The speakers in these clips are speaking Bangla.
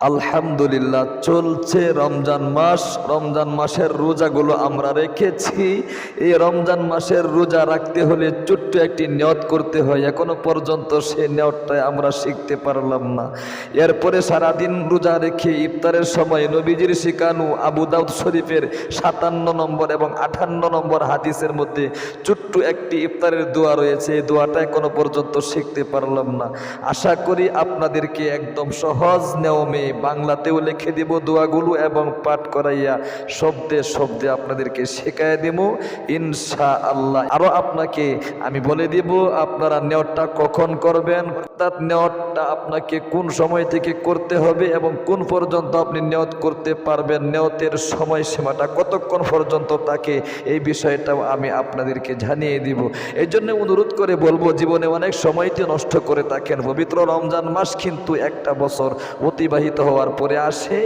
আলহামদুলিল্লাহ, চলছে রমজান মাস। রমজান মাসের রোজাগুলো আমরা রেখেছি। এই রমজান মাসের রোজা রাখতে হলে ছোট্ট একটি নিয়ত করতে হয়। এখনও পর্যন্ত সেই নিয়তটাই আমরা শিখতে পারলাম না। এরপরে সারাদিন রোজা রেখে ইফতারের সময় নবীজির শিকানু আবু দাউদ শরীফের সাতান্ন নম্বর এবং আঠান্ন নম্বর হাদিসের মধ্যে ছোট্ট একটি ইফতারের দোয়া রয়েছে। এই দোয়াটা এখনও পর্যন্ত শিখতে পারলাম না। আশা করি আপনাদেরকে একদম সহজ নিয়মে বাংলাতেও লিখে দিব দোয়াগুলো এবং পাঠ করাইয়া শব্দে শব্দে আপনাদেরকে শেখায় দেব ইনশা আল্লাহ আরও আপনাকে আমি বলে দিব, আপনারা নেওয়ারটা কখন করবেন, অর্থাৎ নেওয়ারটা আপনাকে কোন সময় থেকে করতে হবে এবং কোন পর্যন্ত আপনি নিয়ত করতে পারবেন নিয়তের সময়সীমাটা কতক্ষণ পর্যন্ত তাকে এই বিষয়টাও আমি আপনাদেরকে জানিয়ে দিব। এই জন্য অনুরোধ করে বলব, জীবনে অনেক সময়টি নষ্ট করে থাকেন। পবিত্র রমজান মাস কিন্তু একটা বছর অতিবাহিত হওয়ার পরে আসে,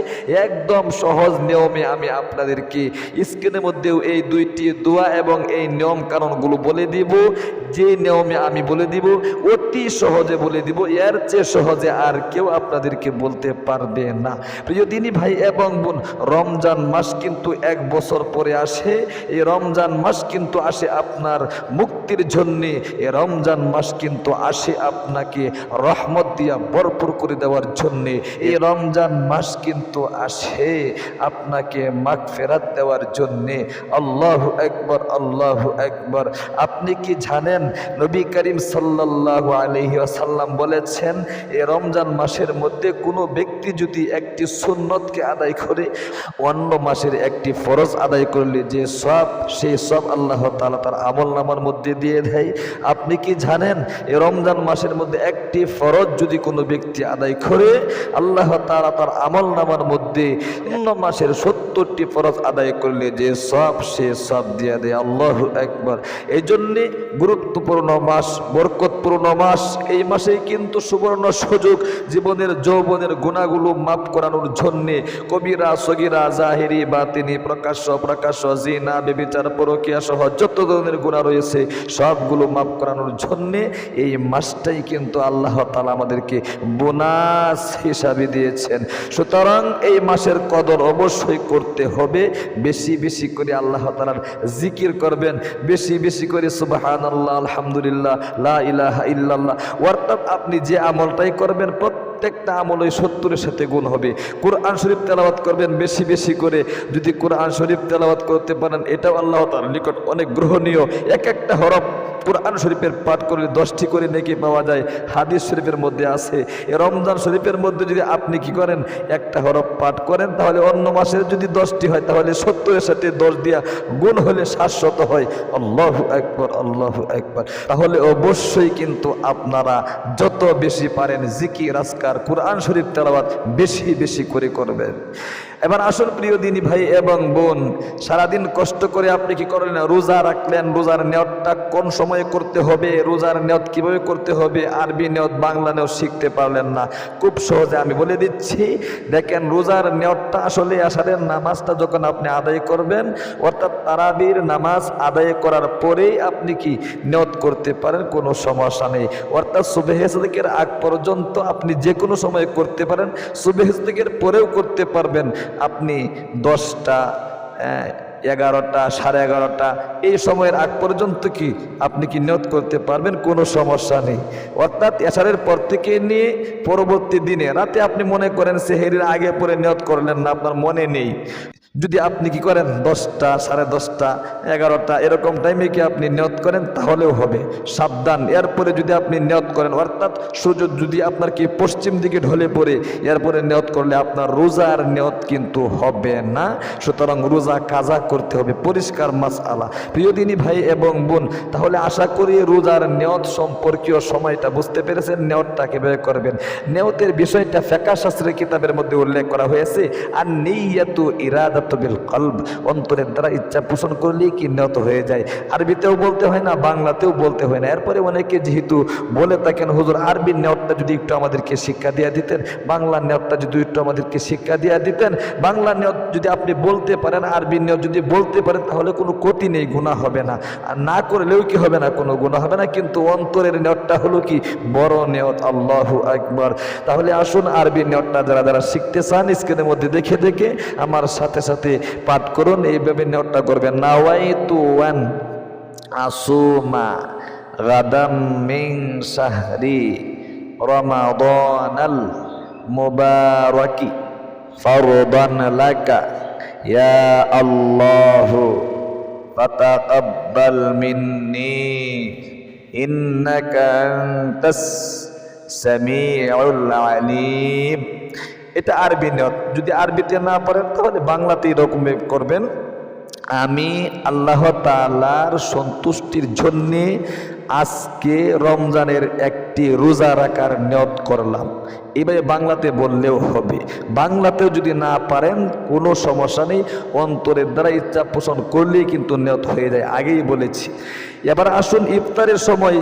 একদম সহজ নিয়মে আমি আপনাদেরকে স্ক্রিনের মধ্যেও এই দুইটি দোয়া এবং এই নিয়ম কারণগুলো বলে দিব। যে নিয়মে আমি বলে দিব, অতি সহজে বলে দিব, এর চেয়ে সহজে আর কেউ আপনাদেরকে বলতে পারবে না। প্রিয় দিনী ভাই এবং বোন, রমজান মাস কিন্তু এক বছর পরে আসে। এই রমজান মাস কিন্তু আসে আপনার মুক্তির জন্যে। এই রমজান মাস কিন্তু আসে আপনাকে রহমত দিয়া ভরপুর করে দেওয়ার জন্যে। এই রমজান মাস কিন্তু আসে আপনাকে মাগ ফেরাত দেওয়ার জন্যে। আল্লাহ একবার আল্লাহ একবার আপনি কি জানেন, নবী করিম সাল্লাল্লাহু আলহি আসাল্লাম বলেছেন এই রমজান মাসের মধ্যে কোনো ব্যক্তি যদি একটি সুন্নতকে আদায় করে, অন্য মাসের একটি ফরজ আদায় করলে যে সব, সেই সব আল্লাহ তালা তার আমল নামার মধ্যে দিয়ে দেয়। আপনি কি জানেন এই রমজান মাসের মধ্যে একটি ফরজ যদি কোনো ব্যক্তি আদায় করে, আল্লাহ তালা তার আমল নামার মধ্যে মাসের সত্তরটি ফরজ আদায় করলে যে সব, সে সব দিয়ে দেয়। আল্লাহ একবার এই জন্যে গুরুত্বপূর্ণ মাস, বরকতপূর্ণ মাস। এই মাসেই কিন্তু সুবর্ণ সুযোগ জীবনের যৌবনের গুণাগুলো মাফ করানোর জন্যে কবিরা, সগিরা, জাহেরি, বাতিনি, প্রকাশ্য প্রকাশ্য জিনা, বেবিচার, পরকিয়া সহ যত ধরনের গুণা রয়েছে, সবগুলো মাফ করানোর জন্যে এই মাসটাই কিন্তু আল্লাহ তালা আমাদেরকে বোনাস হিসাবে দিয়েছেন। সুতরাং এই মাসের কদর অবশ্যই করতে হবে। বেশি বেশি করে আল্লাহ তালার জিকির করবেন। বেশি বেশি করে সুবাহান আল্লাহ আলহামদুলিল্লাহ, লা ইলাহা ইল্লাল্লাহ। অর্থাৎ আপনি যে আমলটাই করবেন, প্রত্যেকটা আমল ওই সত্তরের সাথে গুণ হবে। কোরআন শরীফ তেলাওয়াত করবেন বেশি বেশি করে। যদি কোরআন শরীফ তেলাওয়াত করতে পারেন, এটাও আল্লাহ তার নিকট অনেক গ্রহণীয়। এক একটা হরফ কোরআন শরীফের পাঠ করলে দশটি করে নেকি পাওয়া যায়, হাদিস শরীফের মধ্যে আছে। এ রমজান শরীফের মধ্যে যদি আপনি কি করেন, একটা হরফ পাঠ করেন, তাহলে অন্য মাসের যদি দশটি হয়, তাহলে সত্তরের সাথে দশ দিয়া গুণ হলে শাশ্বত হয়। আল্লাহ একবার আল্লাহ একবার তাহলে অবশ্যই কিন্তু আপনারা যত বেশি পারেন জিকি রাজকার কোরআন শরীফ তেলাবাদ বেশি বেশি করে করবেন। এবার আসল প্রিয় দিনী ভাই এবং বোন, সারাদিন কষ্ট করে আপনি কি করলেন রোজা রাখলেন, রোজার নেয়তটা কোন সময়ে করতে হবে? রোজার নেয়ত কীভাবে করতে হবে? আরবি নেয়ত বাংলা নেয়ত শিখতে পারলেন না। খুব সহজে আমি বলে দিচ্ছি, দেখেন রোজার নেয়তটা আসলে আসারের নামাজটা যখন আপনি আদায় করবেন, অর্থাৎ তারাবির নামাজ আদায় করার পরেই আপনি কি নিয়ত করতে পারেন? কোনো সমস্যা নেই। অর্থাৎ সুবেহেসদিকের আগ পর্যন্ত আপনি যে কোনো সময় করতে পারেন সুবেহেসদিকের পরেও করতে পারবেন। আপনি দশটা এগারোটা, সাড়ে এগারোটা, এই সময়ের আগ পর্যন্ত কি আপনি কি নিয়ত করতে পারবেন? কোনো সমস্যা নেই। অর্থাৎ এসারের পর থেকে নিয়ে পরবর্তী দিনে, রাতে আপনি মনে করেন সেহেরির আগে পরে নিয়ত করলেন না, আপনার মনে নেই। যদি আপনি কি করেন, দশটা, সাড়ে দশটা, এগারোটা, এরকম টাইমে কি আপনি নিয়ত করেন, তাহলেও হবে। সাবধান। এরপরে যদি আপনি নিয়ত করেন, অর্থাৎ সূর্য যদি আপনার কি পশ্চিম দিকে ঢলে পড়ে, এরপরে নিয়ত করলে আপনার রোজার নিয়ত কিন্তু হবে না। সুতরাং রোজা কাজা করতে হবে, পরিষ্কার মাস আলা প্রিয়দিনী ভাই এবং বোন, তাহলে আশা করি রোজার নিয়ত সম্পর্কীয় সময়টা বুঝতে পেরেছেন নিয়তটা কীভাবে করবেন। নিয়তের বিষয়টা ফেকা শাস্ত্রের কিতাবের মধ্যে উল্লেখ করা হয়েছে আর নেইয়াতু ইরাদা নিয়ত বিল কলব, অন্তরের দ্বারা ইচ্ছা পোষণ করলেই কি নিয়ত হয়ে যায়। আরবিতেও বলতে হয় না, বাংলাতেও বলতে হয় না। এরপরে অনেকে যেহেতু বলে থাকেন, হুজুর, আরবির নেওয়ারটা যদি একটু আমাদেরকে শিক্ষা দিয়ে দিতেন, বাংলার নেওয়ারটা যদি একটু আমাদেরকে শিক্ষা দিয়ে দিতেন বাংলা নিয়ত যদি আপনি বলতে পারেন আরবি নিয়ত যদি বলতে পারেন, তাহলে কোনো ক্ষতি নেই গুণা হবে না। আর না করলেও কি হবে না, কোনো গুণা হবে না। কিন্তু অন্তরের নিয়তটা হলো কি? বড় নিয়ত, আল্লাহ একবার তাহলে আসুন আরবি নিয়তটা যারা যারা শিখতে চান, স্ক্রিনের মধ্যে দেখে দেখে আমার সাথে সাথে পাঠ করুন এইভাবে নিয়তটা করবেন নাওয়াই তু ওয়ান আসুমা গাদাম মিং শাহরি রমাদানাল মুবারাকি ফারদান লাকা ইয়া আল্লাহ ফাতাকাব্বাল মিন্নি ইন্নাকা আনতাস সামিউল আলিম এটা আরবি নিয়ত। যদি আরবিতে না পারেন তাহলে বাংলাতে এরকম করবেন। আমি আল্লাহ তালার সন্তুষ্টির জন্যে আজকে রমজানের একটি রোজা রাখার নিয়ত করলাম। এবারে বাংলাতে বললেও হবে। বাংলাতেও যদি না পারেন, কোনো সমস্যা নেই। অন্তরের দ্বারা ইচ্ছা পোষণ করলেই কিন্তু নিয়ত হয়ে যায়। আগেই বলেছি। এবার আসুন ইফতারের সময়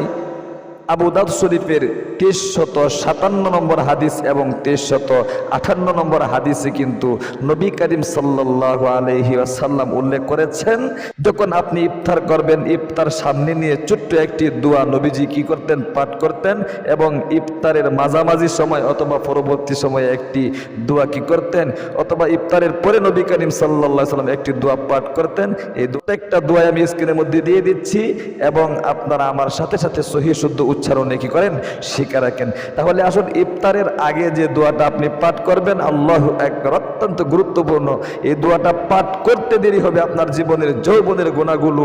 আবু দাউদ শরীফের তেইশশত সাতান্ন নম্বর হাদিস এবং তেইশশত আঠান্ন নম্বর হাদিসে কিন্তু নবী করিম সাল্লাহ আলহি আসাল্লাম উল্লেখ করেছেন, যখন আপনি ইফতার করবেন, ইফতার সামনে নিয়ে ছোট্ট একটি দোয়া নবীজি কি করতেন? পাঠ করতেন এবং ইফতারের মাঝামাঝি সময় অথবা পরবর্তী সময়ে একটি দোয়া কি করতেন? অথবা ইফতারের পরে নবী করিম সাল্লাহ সাল্লাম একটি দোয়া পাঠ করতেন। এই একটা দোয়া আমি স্ক্রিনের মধ্যে দিয়ে দিচ্ছি এবং আপনারা আমার সাথে সাথে সহি শুদ্ধ উচ্চারণে কি করেন? শিখে রাখেন। তাহলে আসুন ইফতারের আগে যে দোয়াটা আপনি পাঠ করবেন, আল্লাহ একবার অত্যন্ত গুরুত্বপূর্ণ। এই দোয়াটা পাঠ করতে দেরি হবে, আপনার জীবনের যৌবনের গুণাগুলো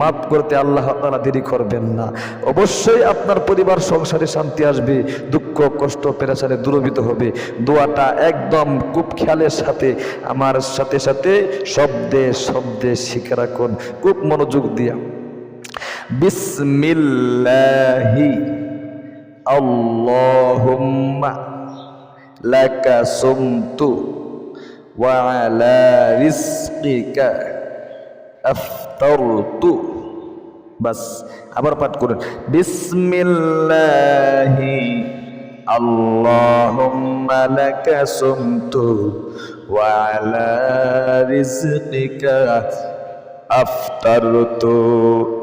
মাফ করতে আল্লাহ তালা দেরি করবেন না। অবশ্যই আপনার পরিবার, সংসারে শান্তি আসবে, দুঃখ, কষ্ট, পেরেশানে দূরবিত হবে। দোয়াটা একদম খুব খেয়ালের সাথে, আমার সাথে সাথে শব্দে শব্দে শিখে রাখুন। খুব মনোযোগ দিয়া। বিসমিল্লাহি আল্লাহুম্মা লাকা সুমতু ওয়া আলা রিজকিকা আফতারতু বাস আবার পাঠ করুন বিসমিল্লাহি আল্লাহুম্মা লাকা সুমতু ওয়া আলা রিজকিকা আফতার তো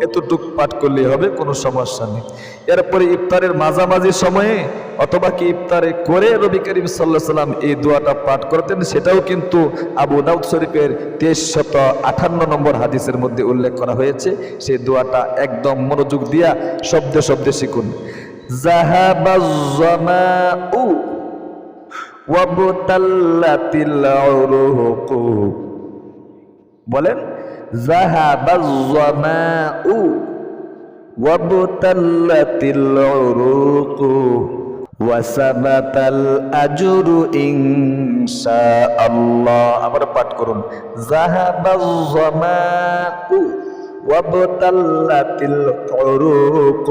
এতটুক পাঠ করলে হবে, কোনো সমস্যা নেই। এরপরে ইফতারের মাঝামাঝি সময়ে অথবা কি ইফতারে করে রবি করিম সাল্লাহ সাল্লাম এই দোয়াটা পাঠ করতেন, সেটাও কিন্তু আবু দাউদ শরীফের তেইশ শত আঠান্ন নম্বর হাদিসের মধ্যে উল্লেখ করা হয়েছে। সেই দোয়াটা একদম মনোযোগ দিয়া শব্দে শব্দে শিখুন। জাহাবাজ্জামাউ ওয়াবতাল্লাতিল উরুকু বলেন ذهب الظماء وابتلت العروق وثبت الأجر إن شاء الله আবার পাঠ করুন ذهب الظماء وابتلت العروق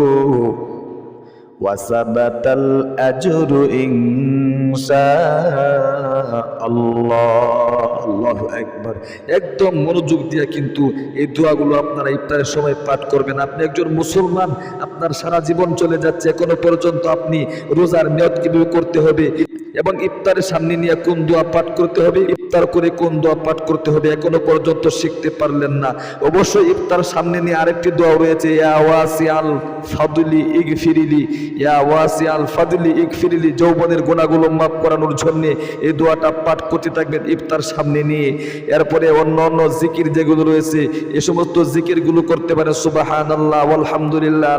وثبت الأجر إن একদম মনোযোগ দিয়ে কিন্তু এই দোয়াগুলো আপনারা ইফতারের সময় পাঠ করবেন। আপনি একজন মুসলমান, আপনার সারা জীবন চলে যাচ্ছে, এখনও পর্যন্ত আপনি রোজার মেয়াদ কীভাবে করতে হবে এবং ইফতারের সামনে নিয়ে কোন দোয়া পাঠ করতে হবে? ইফতার করে কোন দোয়া পাঠ করতে হবে এখনও পর্যন্ত শিখতে পারলেন না। অবশ্যই ইফতার সামনে নিয়ে আরেকটি দোয়া রয়েছে, ইয়া ওয়াসি আল ফাদুলি ইগ ফিরিলি ইয়া ওয়াসি আল ফাদুলি ইগ ফিরিলি যৌবনের গুণাগুলো মাফ করানোর জন্যে এই দোয়াটা পাঠ করতে থাকবেন ইফতার সামনে নিয়ে। এরপরে অন্য অন্য জিকির যেগুলো রয়েছে, এ সমস্ত জিকিরগুলো করতে পারে সুবাহান আল্লাহ আলহামদুলিল্লাহ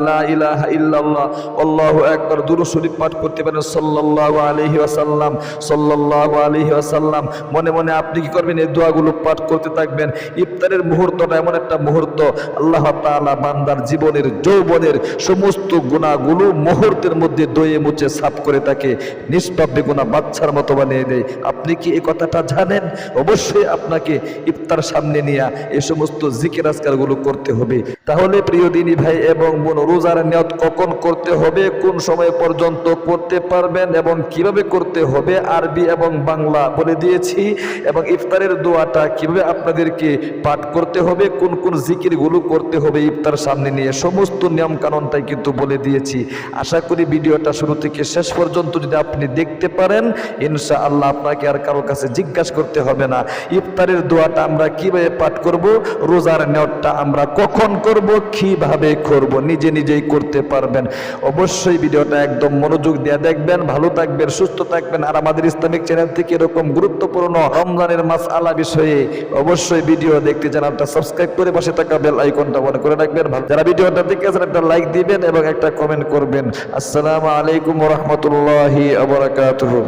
ইল্লাল্লাহ, আল্লাহু আকবার, দুরূদ শরীফ পাঠ করতে পারেন, সাল্লাল্লাহু আলাইহি ওয়াসাল্লাম, সাল্লাল্লাহু আলাইহি ওয়াসাল্লাম। মনে মনে আপনি কি করবেন? এই দোয়াগুলো পাঠ করতে থাকবেন। ইফতারের মুহূর্তটা এমন একটা মুহূর্ত। আল্লাহ তাআলা বান্দার জীবনের, যৌবনের সমস্ত গুণাগুলো মুহূর্তের মধ্যে দয়ে মুছে সাফ করে তাকে নিষ্পাপ বেগুনা বাচ্চার মতো বানিয়ে দেয়। আপনি কি এই কথাটা জানেন? অবশ্যই আপনাকে ইফতার সামনে নিয়ে এই সমস্ত জিকির আজকারগুলো করতে হবে। তাহলে প্রিয় দিনী ভাই এবং বোন, রোজার নিয়ত কখন করতে হবে? কোন সময় পর্যন্ত করতে পারবেন এবং কীভাবে করতে হবে? আরবি এবং বাংলা বলে দিয়েছি। এবং ইফতারের দোয়াটা কীভাবে আপনাদেরকে পাঠ করতে হবে, কোন কোন জিকিরগুলো করতে হবে ইফতার সামনে নিয়ে, সমস্ত নিয়ম কানুনটাই কিন্তু বলে দিয়েছি। আশা করি ভিডিওটা শুরু থেকে শেষ পর্যন্ত যদি আপনি দেখতে পারেন ইনশা আল্লাহ আপনাকে আর কারোর কাছে জিজ্ঞাসা করতে হবে না। ইফতারের দোয়াটা আমরা কীভাবে পাঠ করব, রোজার নেওয়াটা আমরা কখন করব, কীভাবে করব, নিজে নিজেই করতে পারবেন। অবশ্যই ভিডিওটা একদম মনোযোগ দিয়ে দেখবেন, ভালো থাকবেন, সুস্থ থাকবেন। আর আমাদের ইসলামিক চ্যানেল থেকে এরকম গুরুত্বপূর্ণ রমজানের মাস আলা বিষয়ে অবশ্যই ভিডিও দেখতে চ্যানেলটা সাবস্ক্রাইব করে বসে থাকা বেল আইকনটা মনে করে রাখবেন। যারা ভিডিওটা দেখে আছেন, একটা লাইক দিবেন এবং একটা কমেন্ট করবেন। আসসালামু আলাইকুম রহমতুল্লাহি আবরাকাতুহু